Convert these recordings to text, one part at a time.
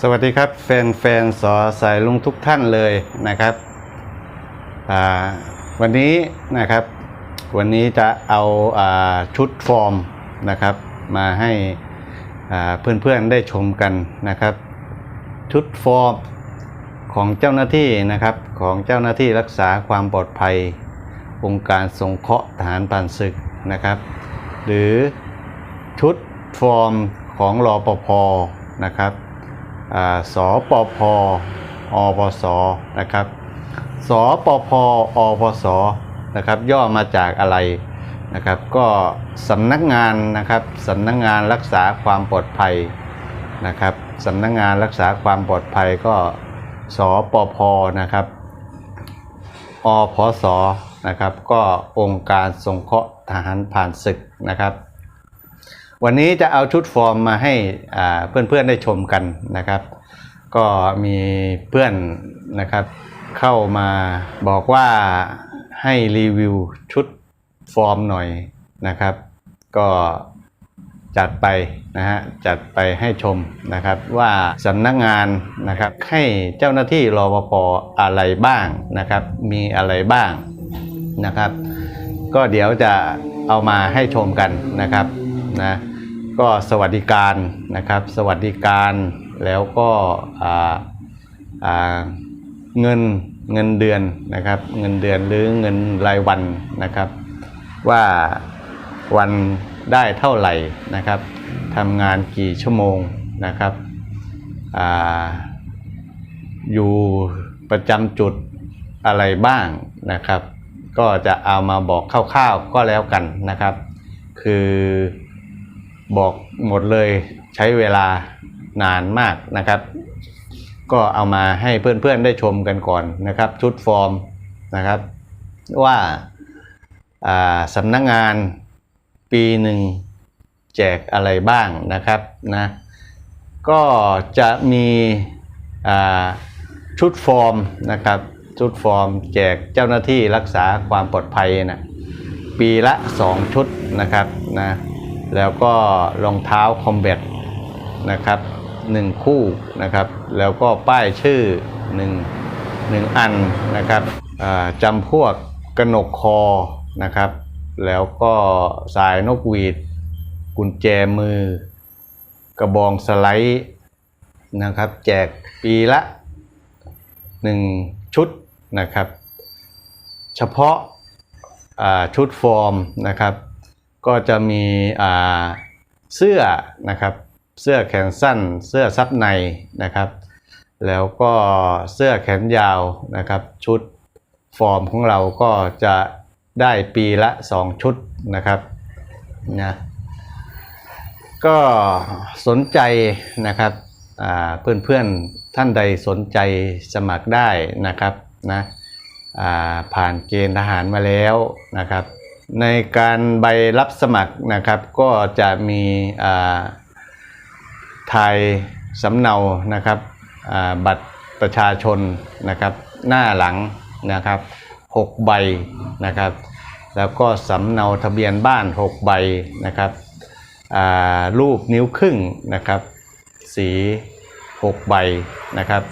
สวัสดีครับแฟนๆสอสายลุงทุกท่านเลยนะครับวันนี้นะครับ วันนี้จะเอาอาชุดฟอร์มนะครับ มาให้เพื่อนๆได้ชมกันนะครับ ชุดฟอร์มของเจ้าหน้าที่นะครับของเจ้าหน้าที่รักษาความปลอดภัย องค์การสงเคราะห์ทหารผ่านศึกนะครับ หรือชุดฟอร์มของรอปภนะครับ สปพอปสนะครับสปพอปสนะครับย่อมาจากอะไรนะครับ ก็สำนักงานนะครับสำนักงานรักษาความปลอดภัยนะครับสำนักงานรักษาความปลอดภัยก็สปพนะครับอพสนะครับ ก็องค์การสงเคราะห์ทหารผ่านศึกนะครับ วันนี้จะเอาชุดฟอร์มมาให้เพื่อนๆได้ชมกันนะครับ ก็มีเพื่อนนะครับเข้ามาบอกว่าให้รีวิวชุดฟอร์มหน่อยนะครับ ก็จัดไปนะฮะจัดไปให้ชมนะครับว่าสำนักงานนะครับให้เจ้าหน้าที่รอปภอะไรบ้างนะครับ มีอะไรบ้างนะครับ ก็เดี๋ยวจะเอามาให้ชมกันนะครับนะ ก็สวัสดิการนะครับ สวัสดิการแล้วก็เงินเงินเดือนนะครับ เงินเดือนหรือเงินรายวันนะครับ ว่าวันได้เท่าไหร่นะครับทำงานกี่ชั่วโมงนะครับออยู่ประจำจุดอะไรบ้างนะครับ ก็จะเอามาบอกคร่าวๆก็แล้วกันนะครับ คือ บอกหมดเลยใช้เวลานานมากนะครับ ก็เอามาให้เพื่อนๆได้ชมกันก่อนนะครับ ชุดฟอร์มนะครับ ว่าาสำนักงานปีหนึ่งแจกอะไรบ้างนะครับนะก็จะมีชุดฟอร์มนะครับ ชุดฟอร์มแจกเจ้าหน้าที่รักษาความปลอดภัยนะปีละ 2 ชุดนะครับนะ แล้วก็รองเท้าคอมแบทนะครับหนึ่งคู่นะครับ แล้วก็ป้ายชื่อหนึ่งหนึ่งอันนะครับจำพวกกระหนกคอนะครับ แล้วก็สายนกหวีด กุญแจมือ กระบองสไลด์นะครับ แจกปีละ 1 ชุดนะครับ เฉพาะชุดฟอร์มนะครับ ก็จะมีเสื้อนะครับเสื้อแขนสั้น เสื้อซับในนะครับ แล้วก็เสื้อแขนยาวนะครับ ชุดฟอร์มของเราก็จะได้ปีละ 2 ชุดนะครับนะก็สนใจนะครับอ่าเพื่อนๆท่านใดสนใจสมัครได้นะครับนะผ่านเกณฑ์ทหารมาแล้วนะครับ ในการใบรับสมัครนะครับ ก็จะมีอ่าถ่ายสำเนานะครับบัตรประชาชนนะครับ หน้าหลังนะครับ6ใบนะครับ แล้วก็สำเนาทะเบียนบ้าน 6 ใบนะครับรูปนิ้วครึ่งนะครับ สี 6 ใบนะครับ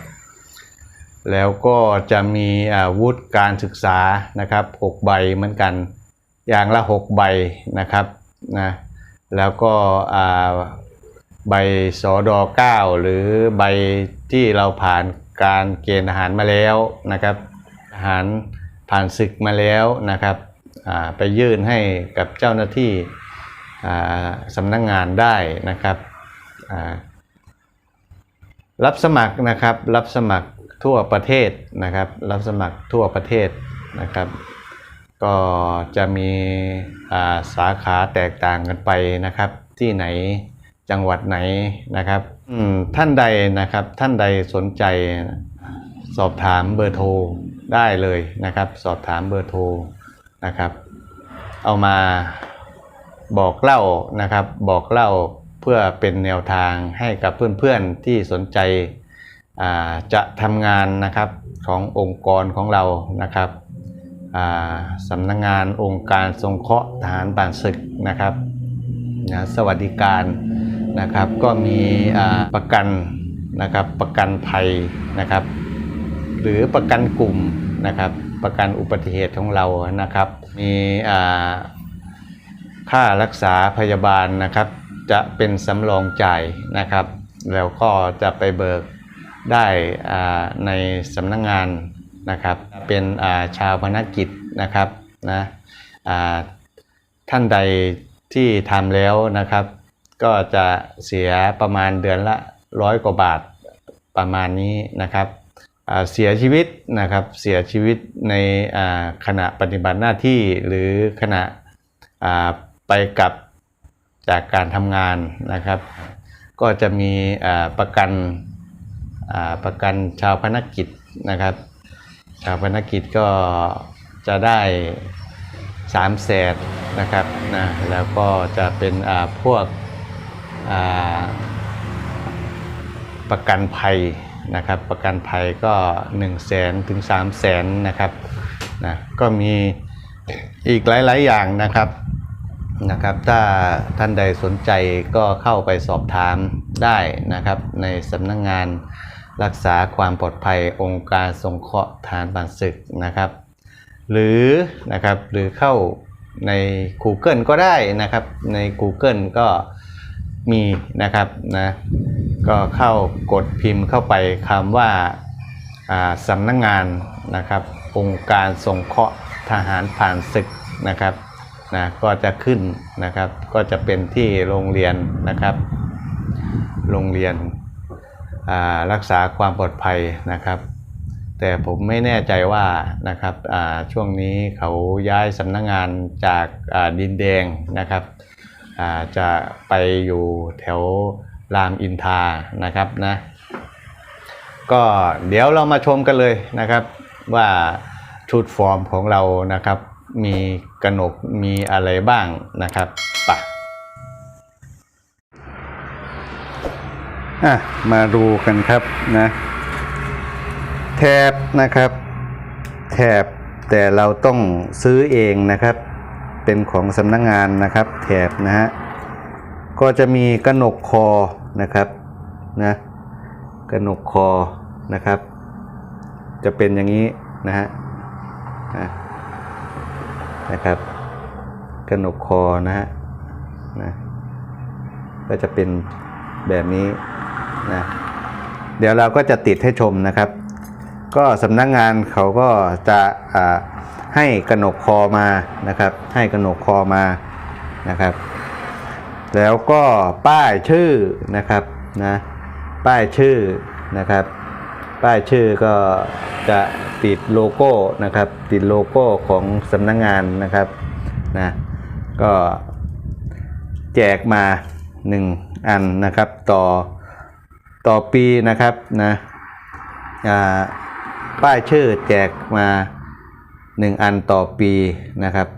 แล้วก็จะมีวุธการศึกษานะครับ 6 ใบเหมือนกัน อย่างละ 6 ใบนะครับนะแล้วก็ใบสอดอ9หรือใบที่เราผ่านการเกณฑ์ทหารมาแล้วนะครับทหารผ่านศึกมาแล้วนะครับไปยื่นให้กับเจ้าหน้าที่สำนักงงานได้นะครับรับสมัครนะครับรับสมัครทั่วประเทศนะครับ รับสมัครทั่วประเทศนะครับ ก็จะมีสาขาแตกต่างกันไปนะครับ ที่ไหนจังหวัดไหนนะครับท่านใดนะครับท่านใดสนใจสอบถามเบอร์โทรได้เลยนะครับ สอบถามเบอร์โทรนะครับ เอามาบอกเล่านะครับ บอกเล่าเพื่อเป็นแนวทางให้กับเพื่อนๆที่สนใจจะทำงานนะครับขององค์กรของเรานะครับ สำนักงานองค์การสงเคราะห์ทหารป่านศึกนะครับนะสวัสดิการนะครับก็มีประกันนะครับประกันภัยนะครับ หรือประกันกลุ่มนะครับประกันอุบัติเหตุของเรานะครับ มีค่ารักษาพยาบาลนะครับ จะเป็นสำรองจ่ายนะครับ แล้วก็จะไปเบิกได้ในสำนักงงาน นะครับเป็นาชาวพนักกิจนะครับนะท่านใดที่ทำแล้วนะครับ ก็จะเสียประมาณเดือนละร้อยกว่าบาทประมาณนี้นะครับเสียชีวิตนะครับเสียชีวิตในขณะปฏิบัติหน้าที่หรือขณะไปกลับจากการทำงานนะครับ ก็จะมีประกันประกันชาวพนักกิจนะครับ ชาวพนักกิจก็จะได้สามแสนนะครับนะแล้วก็จะเป็นอ่าพวกประกันภัยนะครับ ประกันภัยก็1 0 0 0 0แสนถึง3 0 0แสนนะครับนะก็มีอีกหลาย ๆ อย่างนะครับนะครับ ถ้าท่านใดสนใจก็เข้าไปสอบถามได้นะครับในสำนักงงาน รักษาความปลอดภัยองค์การสงเคราะห์ฐานบันศึกนะครับ หรือนะครับหรือเข้าใน Google ก็ได้นะครับใน Google ก็มีนะครับนะก็เข้ากดพิมพ์เข้าไปคำว่าสำนักงงานนะครับองค์การสงเคราะห์ทหารผ่านศึกนะครับนะก็จะขึ้นนะครับก็จะเป็นที่โรงเรียนนะครับ โรงเรียน รักษาความปลอดภัยนะครับ แต่ผมไม่แน่ใจว่านะครับช่วงนี้เขาย้ายสำนักงงานจากาดินแดงนะครับจะไปอยู่แถวรามอินทานะครับนะก็เดี๋ยวเรามาชมกันเลยนะครับว่าชุดฟอร์มของเรานะครับ มีกระหนกมีอะไรบ้างนะครับไปะ อะมาดูกันครับนะแถบนะครับ แถบแต่เราต้องซื้อเองนะครับ เป็นของสำนักงงานนะครับ แถบนะฮะก็จะมีกระหนกคอนะครับนะกระหนกคอนะครับ จะเป็นอย่างนี้นะฮะอะนะครับกระหนกคอนะฮะนะก็จะเป็นแบบนี้ นะเดี๋ยวเราก็จะติดให้ชมนะครับ ก็สำนักงงานเขาก็จะให้กระหนกคอมานะครับ ให้กระหนกคอมานะครับ แล้วก็ป้ายชื่อนะครับนะป้ายชื่อนะครับ ป้ายชื่อก็จะติดโลโก้นะครับ ติดโลโก้ของสำนักงงานนะครับนะก็แจกมา 1 อันนะครับต่อ ต่อปีนะครับนะป้ายชื่อแจกมา 1 อันต่อปีนะครับ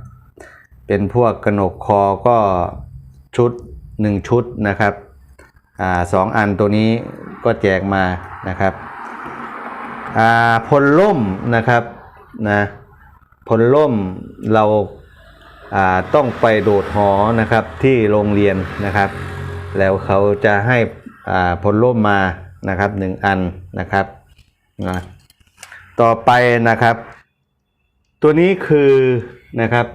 เป็นพวกกระหนกคอก็ชุด 1 ชุดนะครับอสองอันตัวนี้ก็แจกมานะครับพลล่มนะครับนะพลล่มเราาต้องไปโดดหอนะครับที่โรงเรียนนะครับ แล้วเขาจะให้ อ่าพลร่มมานะครับหนึ่งอันนะครับนะต่อไปนะครับ ตัวนี้คือนะครับ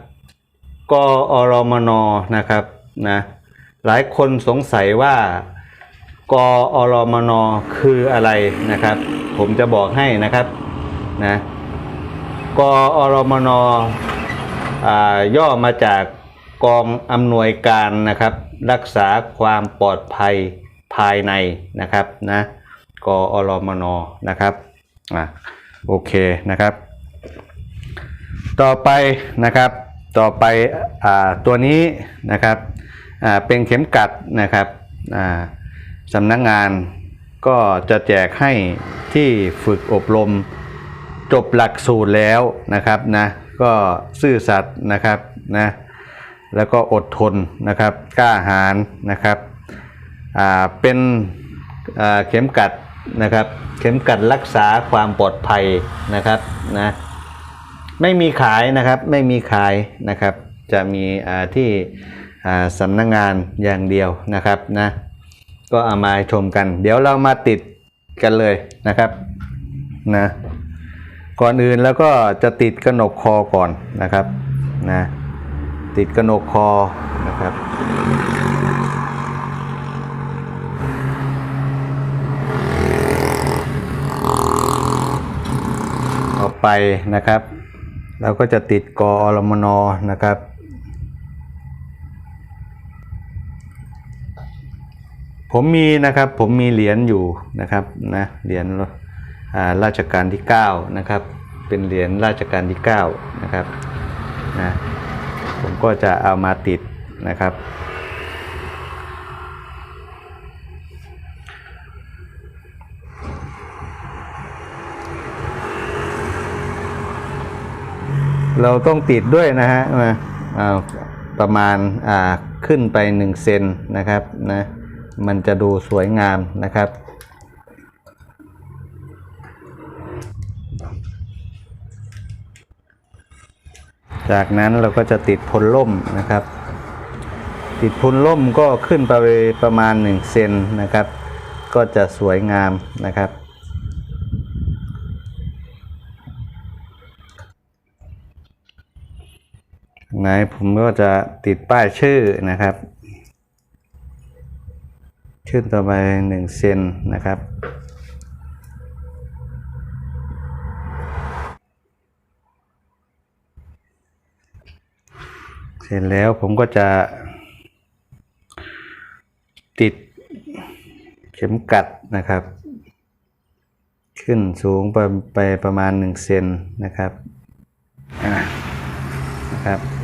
กอรมนนะครับนะหลายคนสงสัยว่ากอรมนคืออะไรนะครับ ผมจะบอกให้นะครับนะกอรมนย่อมาจากกองอำนวยการนะครับ รักษาความปลอดภัย ภายในนะครับนะกอรมนนะครับอะโอเคนะครับ ต่อไปนะครับต่อไปอ่าตัวนี้นะครับอ่าเป็นเข็มกัดนะครับอ่าสำนักงานก็จะแจกให้ที่ฝึกอบรมจบหลักสูตรแล้วนะครับนะก็ซื่อสัตย์นะครับนะแล้วก็อดทนนะครับกล้าหาญนะครับ เป็นเข็มกัดนะครับ เข็มกัดรักษาความปลอดภัยนะครับนะไม่มีขายนะครับไม่มีขายนะครับ จะมีที่อ่าสำนักงงานอย่างเดียวนะครับนะก็เอามาชมกัน เดี๋ยวเรามาติดกันเลยนะครับนะก่อนอื่นแล้วก็จะติดกระหนกคอก่อนนะครับนะติดกระหนกคอนะครับ ไปนะครับเราก็จะติดกออลมนอนะครับ ผมมีนะครับผมมีเหรียญอยู่นะครับนะเหรียญราชการที่9นะครับเป็นเหรียญราชการที่9นะครับนะผมก็จะเอามาติดนะครับ เราต้องติดด้วยนะฮะมาอ่าประมาณอ่าขึ้นไป 1 เซนนะครับนะมันจะดูสวยงามนะครับจากนั้นเราก็จะติดพลล่มนะครับ ติดพลล่มก็ขึ้นไปประมาณ1เซนนะครับ ก็จะสวยงามนะครับ ไหนผมก็จะติดป้ายชื่อนะครับ ขึ้นต่อไปหนึ่งเซนนะครับ เสร็จแล้วผมก็จะ ติดเข็มกัดนะครับ ขึ้นสูงไปไปประมาณหนึ่งเซนนะครับอ่านะครับ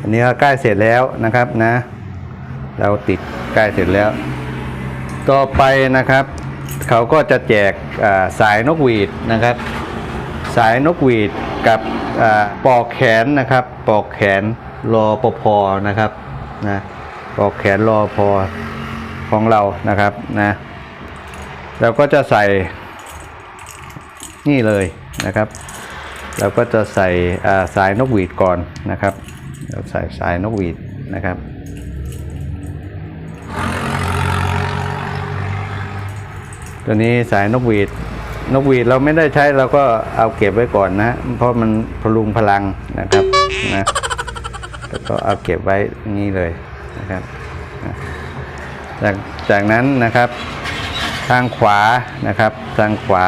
อันนี้ก็ใกล้เสร็จแล้วนะครับนะ เราติดใกล้เสร็จแล้ว ต่อไปนะครับ เขาก็จะแจกสายนกหวีดนะครับ สายนกหวีดกับปลอกแขนนะครับปลอกแขนรอปภนะครับนะปลอกแขนรอพอของเรานะครับนะเราก็จะใส่นี่เลยนะครับ เราก็จะใส่สายนกหวีดก่อนนะครับ เราใส่สายนกหวีดนะครับ ตัวนี้สายนกหวีด นกหวีดเราไม่ได้ใช้เราก็เอาเก็บไว้ก่อนนะ เพราะมันพลุงพลังนะครับนะแล้วก็เอาเก็บไว้นี้เลยนะครับจากจากนั้นนะครับทางขวานะครับทางขวา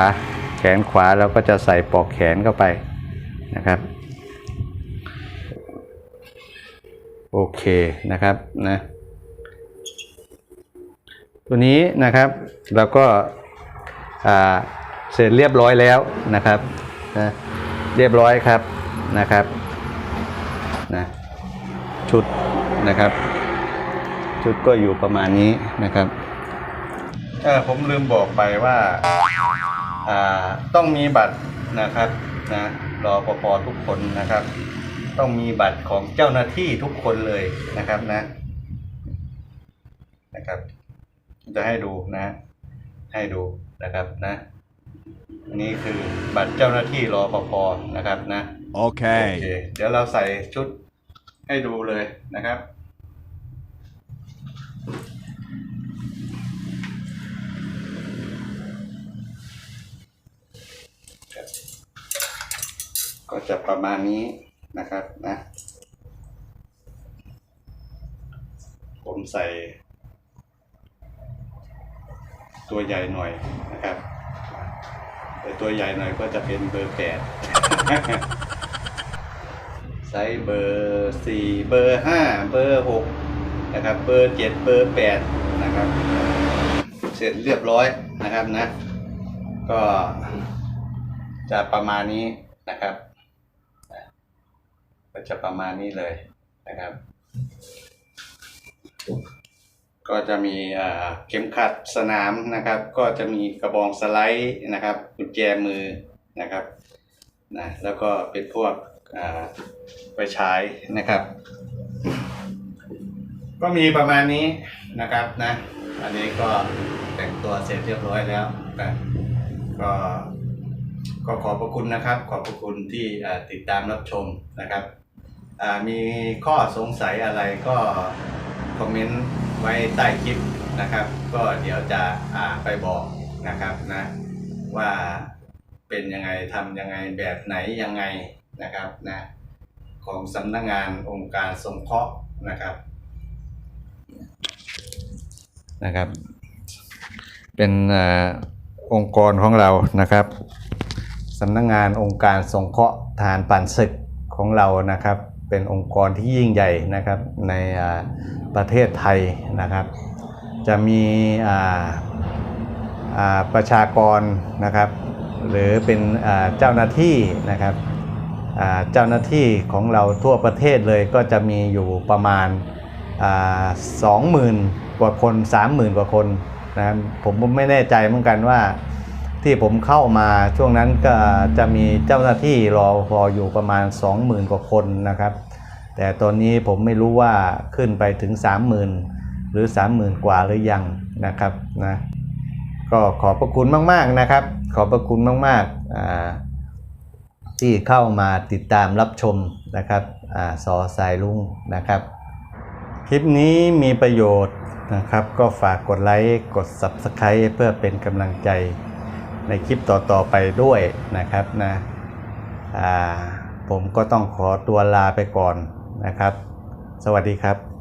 แขนขวาเราก็จะใส่ปลอกแขนเข้าไปนะครับ โอเคนะครับนะตัวนี้นะครับเราก็าเสร็จเรียบร้อยแล้วนะครับนะเรียบร้อยครับนะครับนะชุดนะครับ ชุดก็อยู่ประมาณนี้นะครับเออผมลืมบอกไปว่าอ่าต้องมีบัตรนะครับนะรอปภทุกคนนะครับ ต้องมีบัตรของเจ้าหน้าที่ทุกคนเลยนะครับนะนะครับ จะให้ดูนะ ให้ดูนะครับนะอันนี้คือบัตรเจ้าหน้าที่รอปภนะครับนะโอเค Okay. เดี๋ยวเราใส่ชุดให้ดูเลยนะครับก็จะประมาณนี้ นะครับนะผมใส่ตัวใหญ่หน่อยนะครับแต่ตัวใหญ่หน่อยก็จะเป็นเบอร์แปดไซส์เบอร์สี่เบอร์ห้าเบอร์หกนะครับ เบอร์เจ็ดเบอร์แปดนะครับ เสร็จเรียบร้อยนะครับนะ ก็จะประมาณนี้นะครับ จะประมาณนี้เลยนะครับ ก็จะมีอ่าเข็มขัดสนามนะครับ ก็จะมีกระบองสไลด์นะครับกุญแจมือนะครับนะแล้วก็เป็นพวกอ่าไปใช้นะครับ ก็มีประมาณนี้นะครับนะอันนี้ก็แต่งตัวเสร็จเรียบร้อยแล้วนะก็ก็ขอบพระคุณนะครับ ขอบพระคุณที่อ่าติดตามรับชมนะครับอ่า มีข้อสงสัยอะไรก็คอมเมนต์ไว้ใต้คลิปนะครับ ก็เดี๋ยวจะอ่าไปบอกนะครับนะว่าเป็นยังไงทำยังไงแบบไหนยังไงนะครับนะของสำนักงานองค์การสงเคราะห์นะครับนะครับ เป็นอ่อองค์กรของเรานะครับสำนักงานองค์การสงเคราะห์ทารปั่นศึกของเรานะครับ เป็นองค์กรที่ยิ่งใหญ่นะครับในประเทศไทยนะครับ จะมีประชากรนะครับ หรือเป็นเจ้าหน้าที่นะครับเจ้าหน้าที่ของเราทั่วประเทศเลยก็จะมีอยู่ประมาณสองหมื่นกว่าคนสามหมื่นกว่าคนนะครับผมไม่แน่ใจเหมือนกันว่า ที่ผมเข้ามาช่วงนั้นก็จะมีเจ้าหน้าที่รอพออยู่ประมาณ 20,000 กว่าคนนะครับ แต่ตอนนี้ผมไม่รู้ว่าขึ้นไปถึง 30,000 หรือ 30,000 กว่าหรือยังนะครับนะก็ขอบพระคุณมากๆนะครับ ขอบพระคุณมากๆที่เข้ามาติดตามรับชมนะครับอสอสายลุงนะครับ คลิปนี้มีประโยชน์นะครับ ก็ฝากกดไลค์กด Subscribe เพื่อเป็นกำลังใจ ในคลิปต่อๆไปด้วยนะครับนะผมก็ต้องขอตัวลาไปก่อนนะครับ สวัสดีครับ